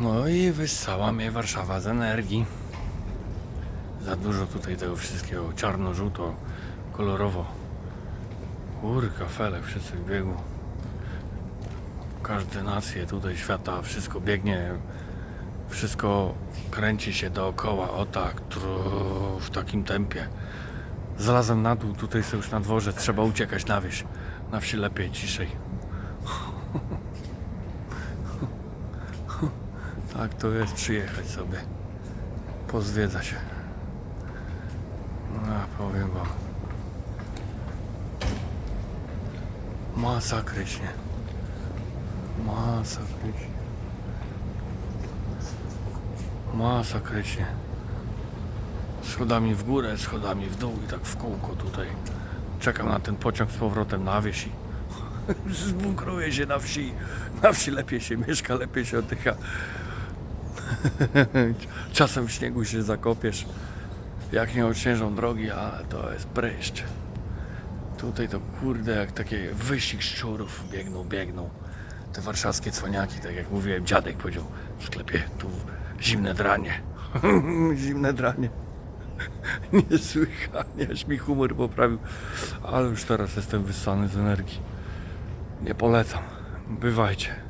No i wyssała mnie Warszawa z energii. Za dużo tutaj tego wszystkiego. Czarno, żółto, kolorowo. Kurka, fele, wszyscy w biegu. Każde nacje tutaj świata, wszystko biegnie. Wszystko kręci się dookoła, o tak, tru, w takim tempie. Zlazłem na dół, tutaj są już na dworze, trzeba uciekać na wieś. Na wsi lepiej, ciszej. Tak to jest przyjechać sobie. Pozwiedza się. No, ja powiem wam. Masakrycznie. Masakrycznie. Masakrycznie. Schodami w górę, schodami w dół i tak w kółko tutaj. Czekam na ten pociąg z powrotem na wieś i zbunkruję się na wsi. Na wsi lepiej się mieszka, lepiej się oddycha. Czasem w śniegu się zakopiesz. Jak nie odśnieżą drogi, ale to jest pryszcz. Tutaj to kurde jak takie wyścig szczurów biegną, biegną. Te warszawskie cwaniaki, tak jak mówiłem, dziadek powiedział w sklepie, tu zimne dranie. zimne dranie. Niesłychanie, aż mi humor poprawił. Ale już teraz jestem wyssany z energii. Nie polecam. Bywajcie.